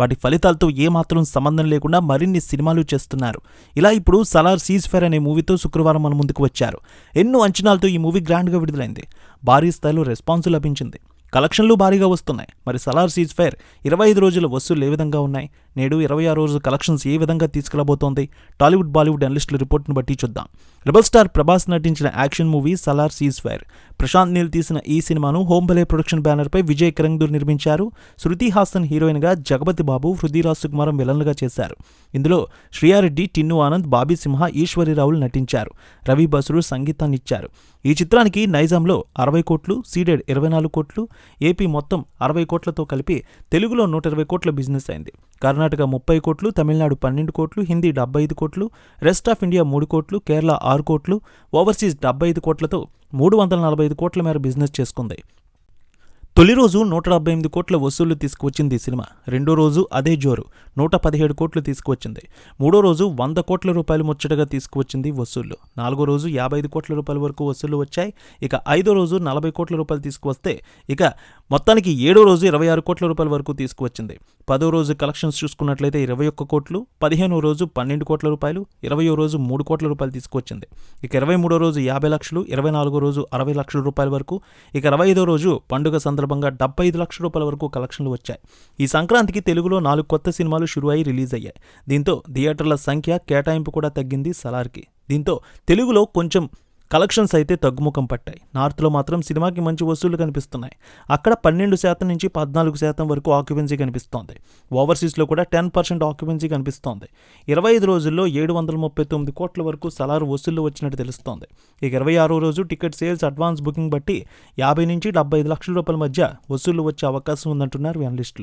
వాటి ఫలితాలతో ఏమాత్రం సంబంధం లేకుండా మరిన్ని సినిమాలు చేస్తున్నారు. ఇలా ఇప్పుడు సలార్ సీజ్ ఫైర్ అనే మూవీతో శుక్రవారం మన ముందుకు వచ్చారు. ఎన్నో అంచనాలతో ఈ మూవీ గ్రాండ్గా విడుదలైంది. భారీ స్థాయిలో రెస్పాన్స్ లభించింది. కలెక్షన్లు భారీగా వస్తున్నాయి. మరి సలార్ సీజ్ ఫైర్ ఇరవై ఐదు రోజుల వసూలు ఏ విధంగా ఉన్నాయి? నేడు ఇరవై ఆరు రోజు కలెక్షన్స్ ఏ విధంగా తీసుకెళ్ళబోతోంది? టాలీవుడ్ బాలీవుడ్ అనలిస్టుల రిపోర్ట్ను బట్టి చూద్దాం. రెబల్ స్టార్ ప్రభాస్ నటించిన action movie Salaar ceasefire. Prashanth Neel తీసిన ఈ సినిమాను హోంబలే ప్రొడక్షన్ బ్యానర్పై విజయ్ కరంగూర్ నిర్మించారు. శృతి హాసన్ హీరోయిన్గా జగపతి బాబు హృదిరాజ్ సుకుమారం విలన్లుగా చేశారు. ఇందులో శ్రీయారెడ్డి టిన్ను ఆనంద్ బాబీ సింహ ఈశ్వరిరావులు నటించారు. రవి బసురు సంగీతాన్నిచ్చారు ఈ చిత్రానికి నైజాంలో అరవై కోట్లు సీడెడ్ ఇరవై నాలుగు కోట్లు ఏపీ మొత్తం అరవై కోట్లతో కలిపి తెలుగులో నూట ఇరవై కోట్ల బిజినెస్ అయింది. కర్ణాటక ముప్పై కోట్లు తమిళనాడు పన్నెండు కోట్లు హిందీ డెబ్బై ఐదు కోట్లు రెస్ట్ ఆఫ్ ఇండియా మూడు కోట్లు కేరళ ఆరు కోట్లు ఓవర్సీస్ డెబ్బై ఐదు కోట్లతో మూడు వందల నలభై ఐదు కోట్ల మేర బిజినెస్ చేసుకుంది. తొలి రోజు నూట డెబ్బై ఎనిమిది కోట్ల వసూళ్ళు తీసుకువచ్చింది ఈ సినిమా. రెండో రోజు అదే జోరు నూట పదిహేడు కోట్లు తీసుకువచ్చింది. మూడో రోజు వంద కోట్ల రూపాయలు ముచ్చటగా తీసుకువచ్చింది వసూళ్ళు. నాలుగో రోజు యాభై ఐదు కోట్ల రూపాయల వరకు వసూళ్ళు వచ్చాయి. ఇక ఐదో రోజు నలభై కోట్ల రూపాయలు తీసుకువస్తే ఇక మొత్తానికి ఏడో రోజు ఇరవై ఆరు కోట్ల రూపాయల వరకు తీసుకువచ్చింది. పదో రోజు కలెక్షన్స్ చూసుకున్నట్లయితే ఇరవై ఒక్క కోట్లు పదిహేనో రోజు పన్నెండు కోట్ల రూపాయలు ఇరవయో రోజు మూడు కోట్ల రూపాయలు తీసుకువచ్చింది. ఇక ఇరవై మూడో రోజు యాభై లక్షలు ఇరవై నాలుగో రోజు అరవై లక్షల రూపాయల వరకు ఇక ఇరవై ఐదో రోజు పండుగ సందర్భంగా డెబ్బై ఐదు లక్షల రూపాయల వరకు కలెక్షన్లు వచ్చాయి. ఈ సంక్రాంతికి తెలుగులో నాలుగు కొత్త సినిమాలు షురు అయి రిలీజ్ అయ్యాయి దీంతో థియేటర్ల సంఖ్య కేటాయింపు కూడా తగ్గింది సలార్కి. దీంతో తెలుగులో కొంచెం కలెక్షన్స్ అయితే తగ్గుముఖం పట్టాయి. నార్త్లో మాత్రం సినిమాకి మంచి వసూళ్ళు కనిపిస్తున్నాయి. అక్కడ పన్నెండు శాతం నుంచి పద్నాలుగు శాతం వరకు ఆక్యుపెన్సీ కనిపిస్తోంది. ఓవర్సీస్లో కూడా టెన్ పర్సెంట్ ఆక్యుపెన్సీ కనిపిస్తోంది. ఇరవై ఐదు రోజుల్లో ఏడు వందల ముప్పై తొమ్మిది కోట్ల వరకు సలారు వసూళ్ళు వచ్చినట్టు తెలుస్తోంది. ఇక ఇరవై ఆరో రోజు టికెట్ సేల్స్ అడ్వాన్స్ బుకింగ్ బట్టి యాభై నుంచి డెబ్బై ఐదు లక్షల రూపాయల మధ్య వసూళ్ళు వచ్చే అవకాశం ఉందంటున్నారు అనలిస్టులు